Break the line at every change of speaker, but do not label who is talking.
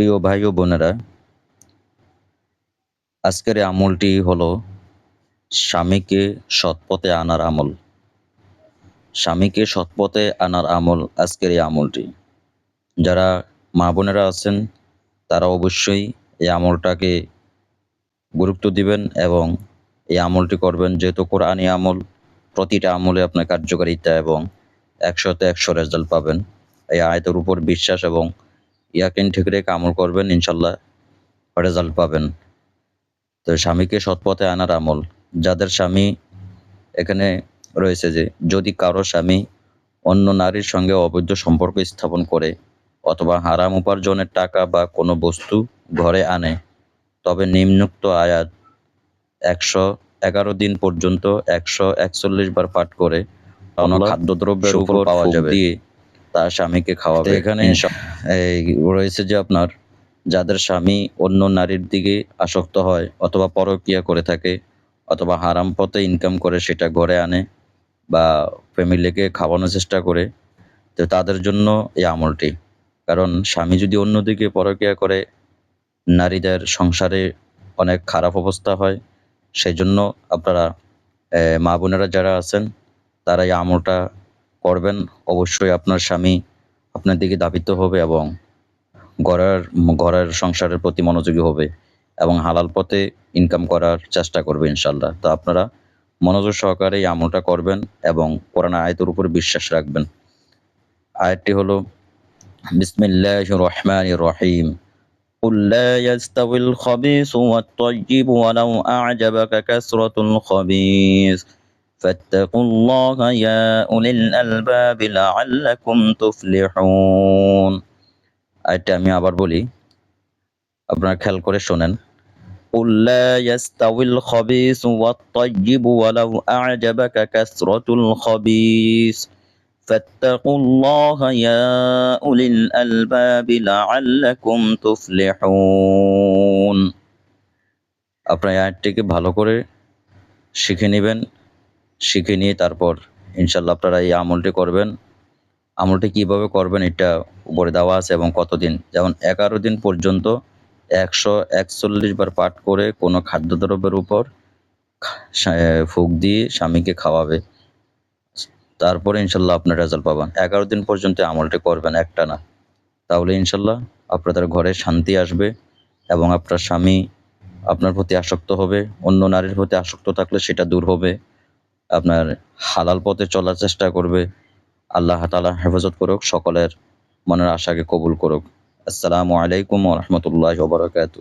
প্রিয় ভাই ও বোনেরা, আজকের আমলটি হলো স্বামীকে সৎপথে আনার আমল। স্বামীকে সৎপথে আনার আমল আজকের এই আমলটি। যারা মা বোনেরা আছেন, তারা অবশ্যই এই আমলটাকে গুরুত্ব দিবেন এবং এই আমলটি করবেন যেহেতু কোরআনী আমল, প্রতিটা আমলে আপনার কার্যকারিতা এবং একশোতে একশো রেজাল্ট পাবেন। এই আয়তের উপর বিশ্বাস এবং ইয়াকিন ঠিক রেখে আমল করবেন ইনশাল্লাহ রেজাল্ট পাবেন। তো স্বামীকে সৎপথে আনার আমল। যাদের স্বামী এখানে রয়েছে যে যদি কারও স্বামী অন্য নারীর সঙ্গে অবৈধ সম্পর্ক স্থাপন করে অথবা হারাম উপার্জনের টাকা বা কোনো বস্তু ঘরে আনে তবে নিম্নোক্ত আয়াত একশো এগারো দিন পর্যন্ত একশো একচল্লিশ বার পাঠ করে কোনো খাদ্যদ্রব্যের উপর পাওয়া যাবে। তার স্বামীকে খাওয়াবে। এখানে এই রয়েছে যে আপনার যাদের স্বামী অন্য নারীর দিকে আসক্ত হয় অথবা পরকীয়া করে থাকে অথবা হারাম পথে ইনকাম করে সেটা ঘরে আনে বা ফ্যামিলিকে খাওয়ানোর চেষ্টা করে তো তাদের জন্য এই আমলটি। কারণ স্বামী যদি অন্যদিকে পরকীয়া করে নারীদের সংসারে অনেক খারাপ অবস্থা হয় সেই জন্য আপনারা মা বোনেরা যারা আছেন তারা এই আমলটা করবেন অবশ্যই আপনার স্বামী আপনার দিকে ধাবিত হবে এবং ঘরের ঘরের সংসারের প্রতি মনোযোগী হবে এবং হালাল পথে ইনকাম করার চেষ্টা করবে ইনশাল্লাহ তো আপনারা মনোযোগ সহকারে এই আমলটা করবেন এবং কোরআন আয়াতের উপর বিশ্বাস রাখবেন আয়াতটি হলো বিসমিল্লাহ রহমান রহিম قل لا يستوي الخبيث والطيب ولو أعجبك كثرة الخبيث فاتقوا الله يا أولي الألباب لعلكم تفلحون আরেকটা আমি আবার বলি আপনারা খেয়াল করে শোনেন قل لا يستوي الخبيث والطيب ولو أعجبك كثرة الخبيث فاتقوا الله يا أولي الألباب لعلكم تفلحون আপনার আয়াতটিকে ভালো করে শিখে নেবেন শিখে নিয়ে তারপর ইনশাল্লাহ আপনারা এই আমলটি করবেন। আমলটি কীভাবে করবেন এটা উপরে দেওয়া আছে এবং কতদিন? যেমন এগারো দিন পর্যন্ত একশো একচল্লিশ বার পাঠ করে কোনো খাদ্যদ্রব্যের উপর ফুক দিয়ে স্বামীকে খাওয়াবে। তারপরে ইনশাল্লাহ আপনার রেজাল্ট পাবেন। এগারো দিন পর্যন্ত আমলটি করবেন একটা না। তাহলে ইনশাল্লাহ আপনাদের ঘরে শান্তি আসবে এবং আপনার স্বামী আপনার প্রতি আসক্ত হবে, অন্য নারীর প্রতি আসক্ত থাকলে সেটা দূর হবে। আপনার হালাল পথে চলার চেষ্টা করবে। আল্লাহ তালা হেফাজত করুক, সকলের মনের আশাকে কবুল করুক। আসসালামু আলাইকুম রহমতুল্লাহ বারকাতু